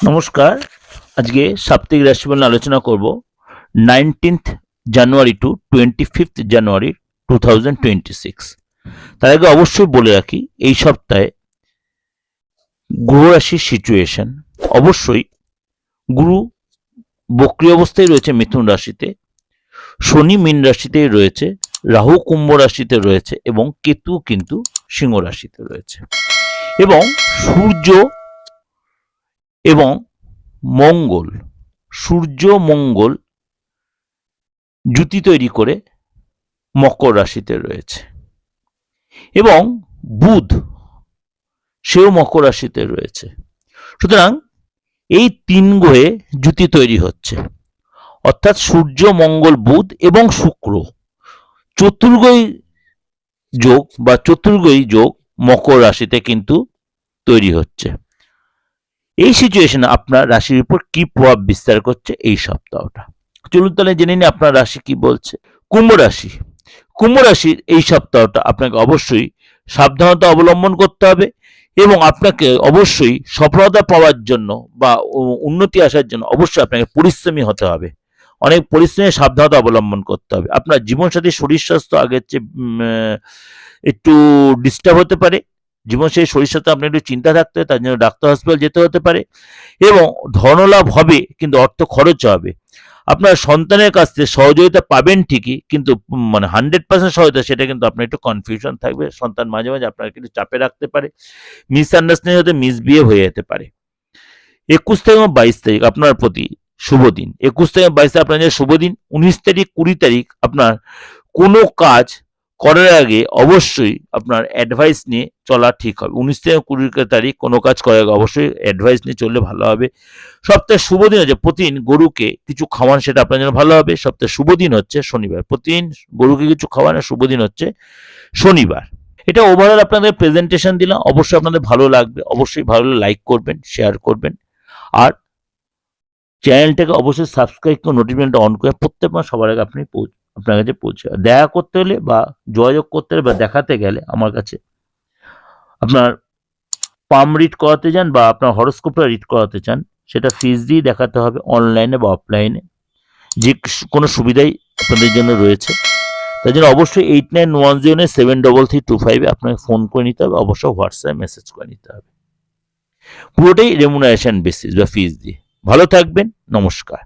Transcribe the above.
নমস্কার। আজকে সাপ্তাহিক রাশিফল আলোচনা করব। Nineteenth January to twenty fifth January two thousand twenty six তার আগে অবশ্যই বলে রাখি, এই সপ্তাহে গ্রহ রাশির সিচুয়েশন অবশ্যই গুরু বক্রি অবস্থায় রয়েছে মিথুন রাশিতে, শনি মীন রাশিতেই রয়েছে, রাহু কুম্ভ রাশিতে রয়েছে এবং কেতু কিন্তু সিংহ রাশিতে রয়েছে। এবং সূর্য এবং মঙ্গল, সূর্য মঙ্গল জুতি তৈরি করে মকর রাশিতে রয়েছে। এবং বুধ, সেও মকর রাশিতে রয়েছে। সুতরাং এই তিন গ্রহে জুতি তৈরি হচ্ছে। অর্থাৎ সূর্য, মঙ্গল, বুধ এবং শুক্র। চতুর্গই যোগ বা চতুর্গই যোগ মকর রাশিতে কিন্তু তৈরি হচ্ছে। এই সিচুয়েশনে আপনার রাশির উপর কি প্রভাব বিস্তার করছে এই সপ্তাহটা? চলুন তাহলে জেনে নিই আপনার রাশি কি বলছে। কুম্ভ রাশি। কুম্ভ রাশির এই সপ্তাহটা আপনাকে অবশ্যই সাবধানতা অবলম্বন করতে হবে এবং আপনাকে অবশ্যই সফলতা পাওয়ার জন্য বা উন্নতি আসার জন্য অবশ্যই আপনাকে পরিশ্রমী হতে হবে। অনেক পরিশ্রমী সাবধানতা অবলম্বন করতে হবে। আপনার জীবনসাথীর শরীর স্বাস্থ্য আগের চেয়ে একটু ডিস্টার্ব হতে পারে। জীবন সেই শরীর সাথে আপনার একটু চিন্তা থাকতে হয়, তার জন্য ডাক্তার হসপিটাল যেতে হতে পারে। এবং ধনলাভ হবে, কিন্তু অর্থ খরচ হবে। আপনার সন্তানের কাছ থেকে সহযোগিতা পাবেন ঠিকই, কিন্তু মানে হান্ড্রেড পার্সেন্ট সহায়তা সেটা কিন্তু আপনার একটু কনফিউশন থাকবে। সন্তান মাঝে মাঝে আপনার কিন্তু চাপে রাখতে পারে মিসআন্ডারস্ট্যান্ডিং হতে মিসবিহেভ হয়ে যেতে পারে। একুশ থেকে বাইশ তারিখ আপনার প্রতি শুভ দিন। একুশ থেকে বাইশ তারিখ আপনার জন্য শুভ দিন। উনিশ তারিখ, কুড়ি তারিখ আপনার কোনো কাজ করার আগে অবশ্যই আপনার অ্যাডভাইস নিয়ে চলা ঠিক হবে। উনিশ থেকে কুড়ি তারিখ কোনো কাজ করার আগে অবশ্যই অ্যাডভাইস নিয়ে চললে ভালো হবে। সপ্তাহে শুভ দিন হচ্ছে, প্রতিদিন গরুকে কিছু খাওয়ান সেটা আপনার জন্য ভালো হবে। সপ্তাহে শুভ দিন হচ্ছে শনিবার। প্রতিদিন গরুকে কিছু খাওয়ানোর শুভ দিন হচ্ছে শনিবার। এটা ওভারঅল আপনাদের প্রেজেন্টেশন দিলাম। অবশ্যই আপনাদের ভালো লাগবে। অবশ্যই ভালো লাইক করবেন শেয়ার করবেন। আর চ্যানেলটাকে অবশ্যই সাবস্ক্রাইব করে নোটিফিকেশনটা অন করে প্রত্যেক মাস সবার আগে আপনি পৌঁছ আপনার কাছে পৌঁছে। দেখা করতে হলে বা যোগাযোগ করতে হলে বা দেখাতে গেলে আমার কাছে আপনার পাম রিড করাতে চান বা আপনার হরস্কোপটা রিড করাতে চান, সেটা ফিজ দিয়ে দেখাতে হবে অনলাইনে বা অফলাইনে যে কোনো সুবিধাই আপনাদের জন্য রয়েছে। তার জন্য অবশ্যই eight nine one zero nine seven double three two ফাইভে আপনাকে ফোন করে নিতে হবে, অবশ্যই হোয়াটসঅ্যাপ মেসেজ করে নিতে হবে। পুরোটাই রেমুনারেশন বেসিস বা ফিজ দিয়ে। ভালো থাকবেন, নমস্কার।